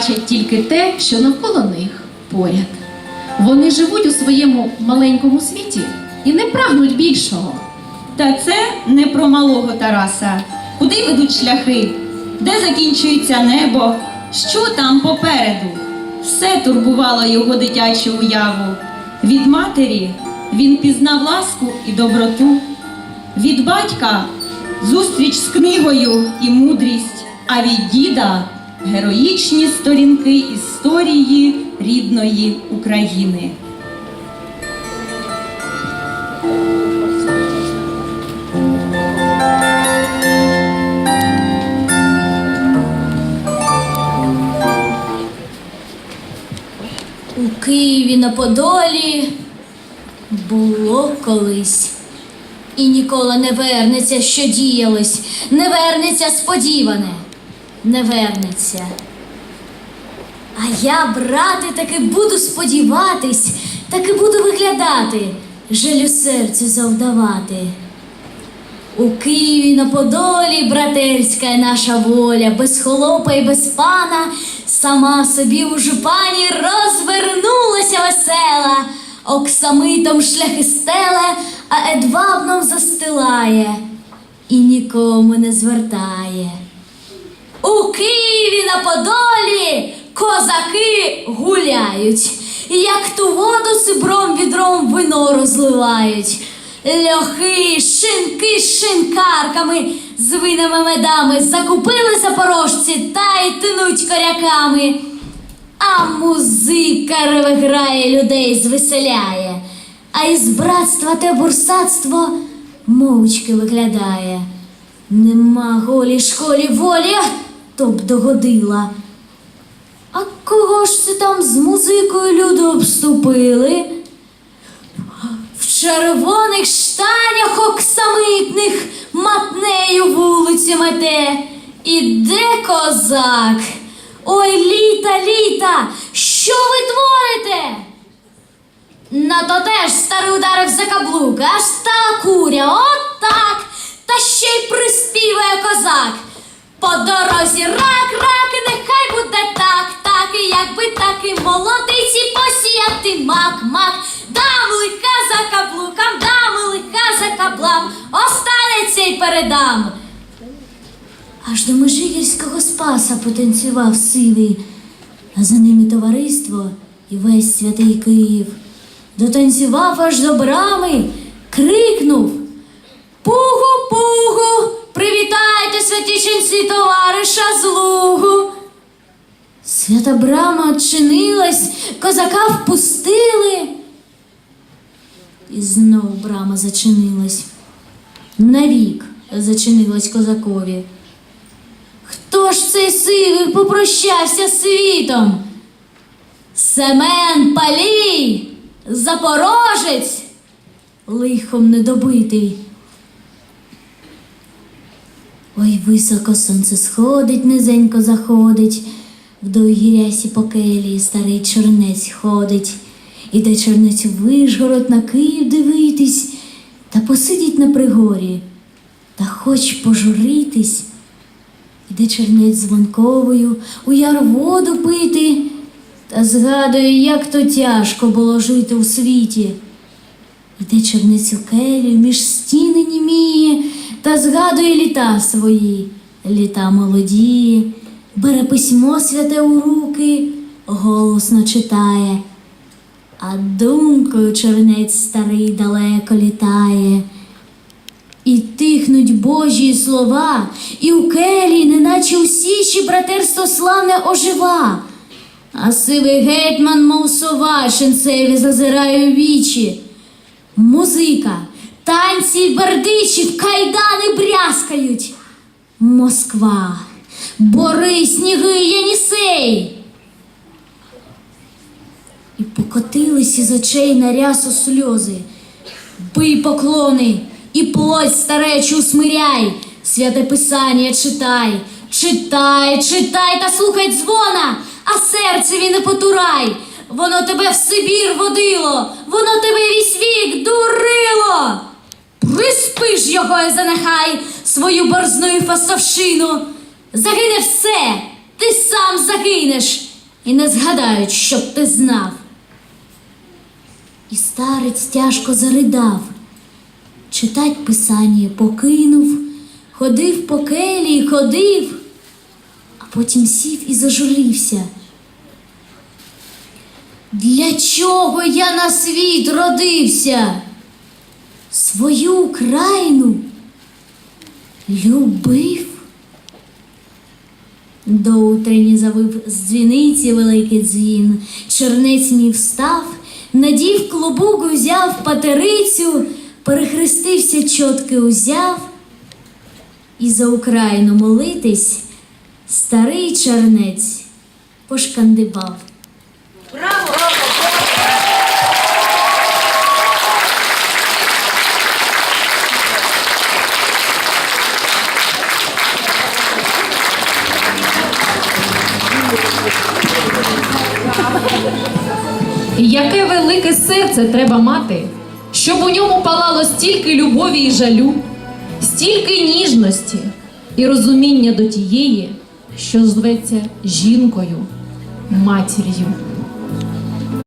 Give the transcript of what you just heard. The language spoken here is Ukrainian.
бачать тільки те, що навколо них поряд. Вони живуть у своєму маленькому світі і не прагнуть більшого. Та це не про малого Тараса. Куди ведуть шляхи? Де закінчується небо? Що там попереду? Все турбувало його дитячу уяву. Від матері він пізнав ласку і доброту. Від батька зустріч з книгою і мудрість, а від діда героїчні сторінки історії рідної України. У Києві на Подолі було колись. І ніколи не вернеться, що діялось, не вернеться сподіване, не вернеться. А я, брате, таки буду сподіватись, таки буду виглядати, жалю серцю завдавати. У Києві на Подолі братерська наша воля, без холопа і без пана, сама собі у жупані розвернулася весела, оксамитом шляхи стеле, а едвабном застилає і нікому не звертає. У Києві на Подолі козаки гуляють, як ту воду сибром відром вино розливають. Льохи, шинки з шинкарками, з винами медами закупили запорожці та й тинуть коряками. А музика реве грає, людей звеселяє, а із братства те бурсатство мовчки виглядає. Нема голі школі волі, а б догодила. А кого ж це там з музикою люди обступили? В червоних штанях оксамитних матнею вулиці мете. Іде козак. Ой, літа, літа, що ви творите? На то теж старий ударив за каблук, аж стала куря, от так, та ще й приспіває козак. По дорозі рак, рак, нехай буде так, так, якби так і молодиці посіяти мак, мак, дам лиха за каблукам, дам лиха за каблам, останеться й передам. Аж до Межигірського спаса потанцював сивий, а за ними товариство і весь святий Київ. Дотанцював аж до брами, крикнув Пугу, пугу, привітайте святішенці товариша з лугу. Свята брама odчинилась, козака впустили. І знов брама зачинилась. Навік зачинилась козакові. Хто ж цей сивий попрощався з світом? Семен Палій, запорожець, лихом недобитий. Ой, високо сонце сходить, низенько заходить, в довгій рясі по келії старий чорнець ходить. Іде чорнець у Вишгород на Київ дивитись, та посидіть на пригорі, та хоч пожуритись. Іде чернець дзвонковою, у яр воду пити, та згадує, як то тяжко було жити у світі. Іде чернець у келію, між стіни німіє, та згадує літа свої, літа молоді, бере письмо святе у руки, голосно читає, а думкою чернець старий далеко літає. І тихнуть Божі слова, і у келі, неначе у січі братерство славне ожива. А сивий гетьман, мов сова, шинцеві зазирає у вічі. Музика, танці, бердичі, в кайдани брязкають. Москва, бори, сніги, Єнісей. І покотились із очей на рясу сльози. Бий поклони і плоть старечу смиряй, святе писання читай, читай, читай та слухай дзвона, а серцеві не потурай. Воно тебе в Сибір водило, воно тебе весь вік дурило. Приспи ж його і занехай свою борзну і фасовшину. Загине все, ти сам загинеш, і не згадають, щоб ти знав. І старець тяжко заридав, читать писання покинув, ходив по келії, ходив, а потім сів і зажурився. Для чого я на світ родився? Свою країну любив. До утрені завив з дзвіниці великий дзвін. Чернець мій встав, надів клубук, взяв патерицю, перехрестився, чотки узяв. І за Україну молитись старий чернець пошкандибав. Яке велике серце треба мати, щоб у ньому палало стільки любові і жалю, стільки ніжності і розуміння до тієї, що зветься жінкою, матір'ю.